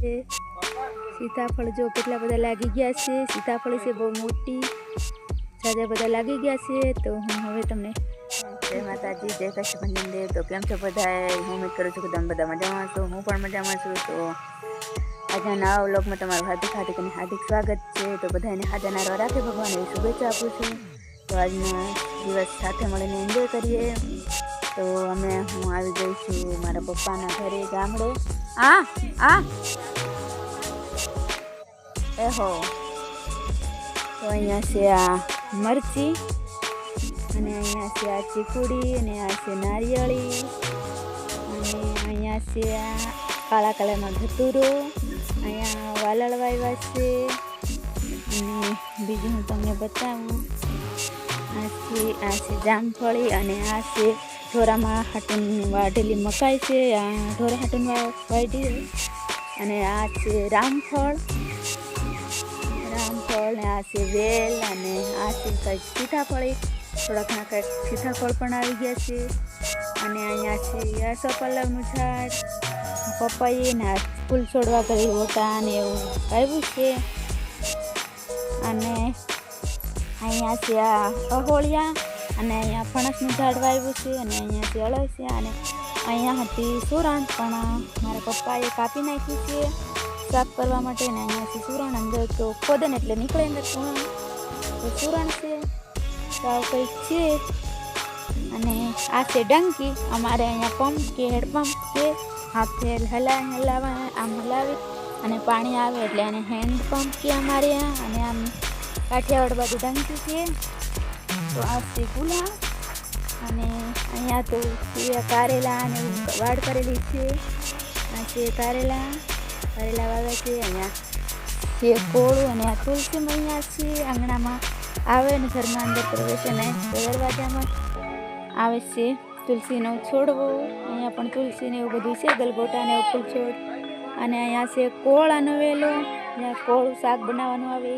છે. સીતાફળ જો કેટલા બધા લાગી ગયા છે. સીતાફળ છે બહુ મોટી. સાજા બધા લાગી ગયા છે. તો હું હવે તમને જય માતાજી, જય કૃષ્ણ દેવ તો કેમ છો બધા હું ઉમ્મીદ કરું છું કે તમે બધા મજામાં છો હું પણ મજામાં છું. તો આજના નવા વ્લોગમાં તમારું હાર્દિક હાર્દિક અને હાર્દિક સ્વાગત છે. તો બધાને હાજર નારવા રાખે ભગવાન એવી શુભેચ્છા આપું છું. તો આજનો દિવસ સાથે મળીને એન્જોય કરીએ. તો અમે હું આવી ગઈ છું મારા પપ્પાના ઘરે ગામડે. આ આ એહો. તો અહીંયા છે આ મરચી, અને અહીંયા છે આ ચીકુડી, અને આ છે નારિયેળી, અને અહીંયા છે આ કાળા કલરમાં ધતુરો અહીંયા વાલળ વાવ્યા છે. અને બીજું હું તમને બતાવું. આ છે આ છે જામફળી, અને આ છે ઢોરામાં હાટુન વાઢેલી મકાઈ છે. આ ઢોરા હાટુન વાઢી અને આ છે રામફળ. આ વેલ અને આ છે કંઈક સીતાફળી થોડાકના કંઈક સીતાફળ પણ આવી ગયા છે. અને અહીંયા છે આસોપાલવનું ઝાડ. પપૈયે ને આ ફૂલ છોડવા કરી હોતા અને એવું આવ્યું છે. અને અહીંયા છે આ અહોળિયા અને અહીંયા ફણસનું ઝાડ વાવ્યું છે અને અહીંયા છે અળસિયા અને અહીંયા હતી સુરાંત પણ મારા પપ્પાએ કાપી નાખી છે. સાફ કરવા માટે અને અહીંયાથી સુરણ અંદર તો ખોદન એટલે નીકળે અંદર સુરણ તો સુરણ છે, તો કંઈક છે. અને આ છે ડંકી. અમારે અહીંયા પંપ કે હેડપંપ છે. હાથે હલા હલાવા, આમ હલાવી અને પાણી આવે એટલે આને હેન્ડપંપ કે અમારે અને આમ કાઠિયાવાડ બાજુ ડંકી છે. તો આ છે ગુલા. અને અહીંયા તો કારેલા અને વાડ કરેલી છે. આ છે કારેલા. કારેલા વાવ્યા છે. અહીંયા જે કોળું અને આ તુલસી અહીંયા છે, આંગણામાં આવે ને ઘરમાં અંદર પ્રવેશ અને દરવાજામાં આવે છે. તુલસીનો છોડવો, અહીંયા પણ તુલસીને એવું બધું છે ગલગોટા ને છોડ. અને અહીંયા છે કોળ આનો અહીંયા કોળું શાક બનાવવાનું આવે.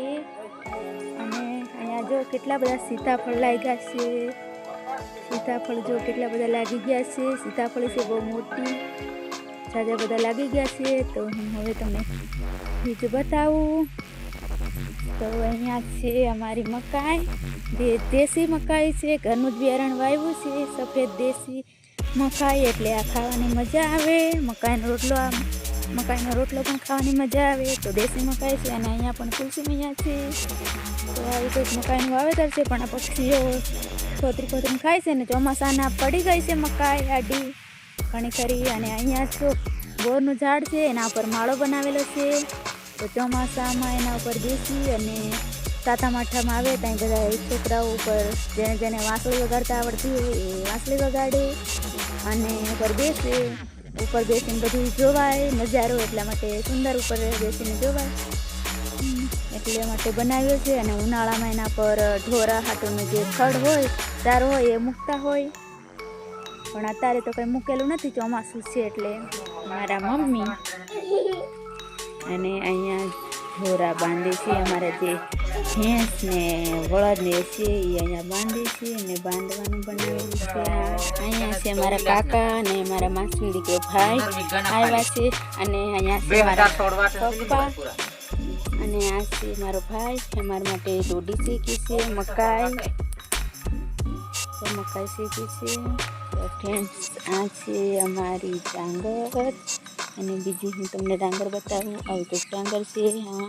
અને અહીંયા જો કેટલા બધા સીતાફળ લાગ્યા છે. સીતાફળ જો કેટલા બધા લાગી ગયા છે. સીતાફળ છે બહુ મોટી. જાજા બધા લાગી ગયા છે, તો હું હવે તમને બીજું બતાવું. તો અહીંયા છે અમારી મકાઈ જે દેશી મકાઈ છે ઘરનું જ બિયારણ વાવ્યું છે, સફેદ દેશી મકાઈ એટલે આ ખાવાની મજા આવે. મકાઈનો રોટલો આમ, મકાઈનો રોટલો પણ ખાવાની મજા આવે. તો દેશી મકાઈ છે અને અહીંયા પણ તુલસી મૈયા છે. તો આવી કંઈક મકાઈનું વાવેતર છે, પણ આ પક્ષીઓ ખોતરી ખોતરીને ખાય છે ને ચોમાસાના પડી ગઈ છે મકાઈ આડી. ઘણી કરી અને અહીંયા જો બોરનું ઝાડ છે, એના ઉપર માળો બનાવેલો છે. તો ચોમાસામાં એના ઉપર બેસી અને સાતમ માઠામાં આવે ત્યાં બધા છોકરાઓ ઉપર જેને જેને વાંસળી વગાડતા આવડતી હોય એ વાંસળી વગાડે અને ઉપર બેસે. ઉપર બેસીને બધું જોવાય, નજારો એટલા માટે સુંદર ઉપર બેસીને જોવાય. એટલે માટે બનાવ્યો છે અને ઉનાળામાં એના પર ઢોરા હાટુનું જે ખડ હોય ચારો હોય એ મૂકતા હોય. પણ અત્યારે તો કંઈ મૂકેલું નથી ચોમાસું છે એટલે મારા મમ્મી અને અહીંયા ઢોરા બાંધે છે અમારા જે ભેંસ ને વળદને છે એ અહીંયા બાંધે છે અને બાંધવાનું બનાવેલું છે. અહીંયા છે મારા કાકા અને મારા માસી દીકરો ભાઈ આવ્યા છે અને અહીંયા છે મારા પપ્પા અને આ છે મારો ભાઈ અમારા માટે દોડી શેકી છે મકાઈ. તો મકાઈ શેકી છે. ફ્રેન્ડ્સ આ છે અમારી ડાંગર અને બીજી હું તમને ડાંગર બતાવું. આવું તો ડાંગર છે, હા.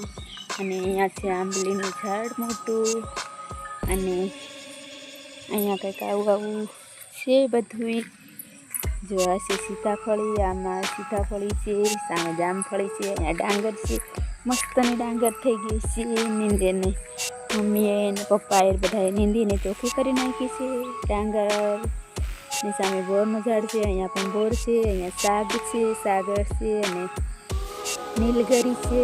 અને અહીંયા છે આંબલીનું ઝાડ મોટું. અને અહીંયા કંઈક આવું આવું છે બધું જો આ છે સીતાફળી, આમાં સીતાફળી છે સામે જામફળી છે, અહીંયા ડાંગર છે. મસ્તની ડાંગર થઈ ગઈ છે નીંદેને મમ્મીએ ને પપ્પાએ બધાએ નીંદીને ચોખ્ખી કરી નાખી છે. ડાંગર. ની સામે બોરનું ઝાડ છે, અહીંયા પણ બોર છે, અહીંયા સાગ છે, સાગર છે અને નીલગરી છે.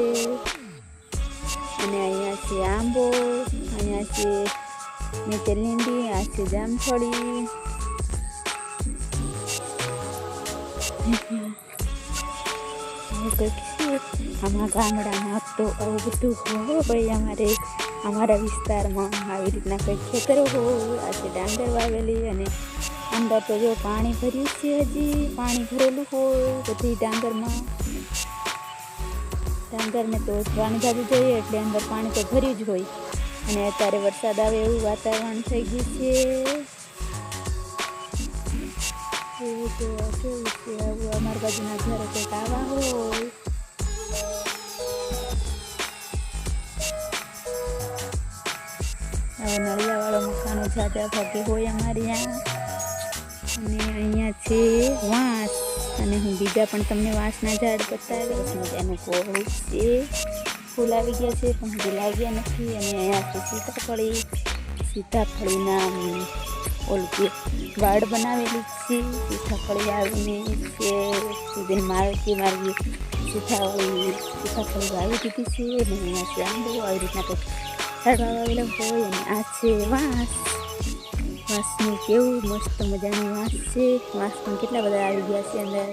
અને અહીંયા છે આંબો, અહીંયા છે નીચે લીંડી આ છે જામફળી. આમાં ગામડામાં તો આવું બધું હોય અમારે અમારા વિસ્તારમાં આવી રીતના કંઈક ખેતરો હોય. આ છે ડાંગર વાવેલી અને અંદર તો જો પાણી ભર્યું છે હજી. પાણી ભરેલું હોય, બધી ડાંગરમાં. ડાંગરને તો પાણી જાજુ જોઈએ, એટલે અંદર પાણી તો ભર્યું જ હોય. અને અત્યારે વરસાદ આવે એવું વાતાવરણ થઈ ગયું છે. એવું તો કેવું છે? આવું અમારી બાજુના ઘરે કંઈક આવા હોય. નળિયાવાળો મકાનો જાજા ભાગે હોય અમારે ત્યાં. અને અહીંયા છે વાંસ. અને હું બીજા પણ તમને વાંસના ઝાડ બતાવીશ. મજાનું કોળું છે. ફૂલ આવી ગયા છે, પણ હજી લાગ્યા નથી. અને અહીંયા છે સીતાફળી. સીતાફળીના ઓલું વાડ બનાવેલી છે. સીતાફળી આવીને છે. સુધી મારતી મારવી સીતાફળી સીતાફળી વાવી દીધી છે. અને અહીંયા છે આંબો. આવી રીતના કંઈક ઝાડવા વાવેલા હોય. અને આ છે વાંસ. વાંસનું કેવું મસ્ત મજાનું વાંસ છે. વાંસ પણ કેટલા બધા આવી ગયા છે અંદર.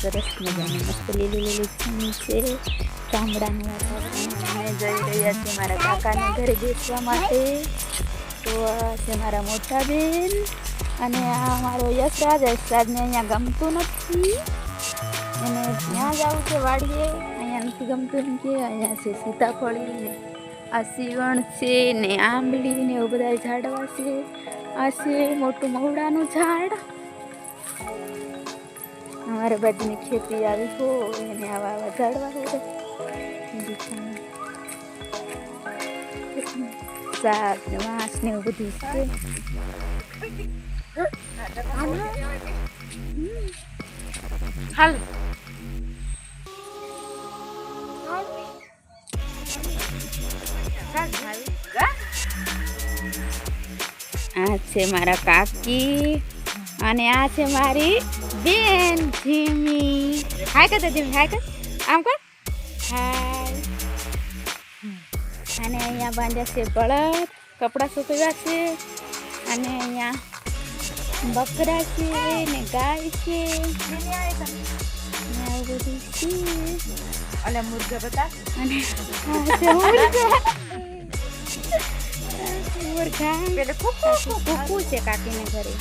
સરસ મજાનું મસ્ત લીલું લીલું છે. ચામડાનું વાતાવરણ અમે જઈ રહ્યા છીએ મારા કાકાને ઘરે બેસવા માટે. તો આ છે મારા મોટા બેન. અને આ મારો યશરાજ યશરાજને અહીંયા ગમતું નથી. અને ત્યાં જવું છે વાડીએ. અહીંયા નથી ગમતું એમ કે અહીંયા છે સીતાફળી આ સીવણ છે ને આંબલી ને એવું બધા ઝાડવા છે. આ છે મોટું મવડાનું ઝાડ. અમારે બાજુની ખેતી આવી હોય અને આવા આવા ઝાડવા હોય. શાક ને વાંસ ને એવું બધું છે. હાલ આ છે મારા કાકી અને આ છે મારી બેન જીમી. હાય કર જીમી હાય કર આમ કર હાય અને અહીંયા બાંધ્યા છે બળદ કપડાં સૂકવ્યા છે અને અહીંયા બકરા છે ને ગાય છે. અને મુર્ગા બતા. અને પેલે કુકુ કુકુ છે કાકીને ઘરે.